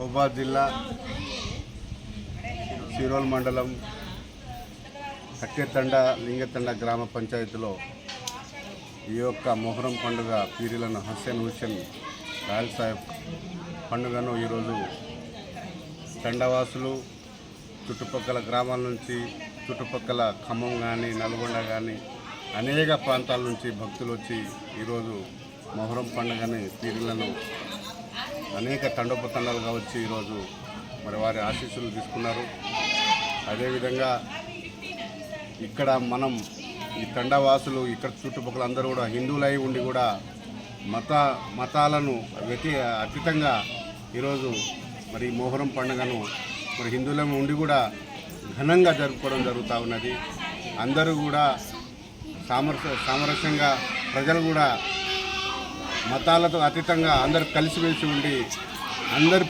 మహబూబాద్ జిల్లా సిరోల్ మండలం కట్టెతండ లింగతండ గ్రామ పంచాయతీలో ఈ యొక్క మొహరం పండుగ పీరీలను హసన్ హుస్సేన్ రాయల్ సాహెబ్ పండుగను ఈరోజు తండవాసులు చుట్టుపక్కల గ్రామాల నుంచి చుట్టుపక్కల ఖమ్మం కానీ నల్గొండ కానీ అనేక ప్రాంతాల నుంచి భక్తులు వచ్చి ఈరోజు మొహరం పండుగని పీరులను అనేక తండోపతండాలుగా వచ్చి ఈరోజు మరి వారి ఆశీస్సులు తీసుకున్నారు. అదేవిధంగా ఇక్కడ మనం ఈ తండవాసులు ఇక్కడ చుట్టుపక్కల అందరూ కూడా హిందువులై ఉండి కూడా మత మతాలను వ్యతి అతీతంగా ఈరోజు మరి మోహరం మొహరం పండుగను మరి హిందువులం ఉండి కూడా ఘనంగా జరుపుకోవడం జరుగుతూ ఉన్నది. అందరూ కూడా సామరస్య సామరస్యంగా ప్రజలు కూడా మతాలతో అతీతంగా అందరూ కలిసిమెలిసి ఉండి అందరి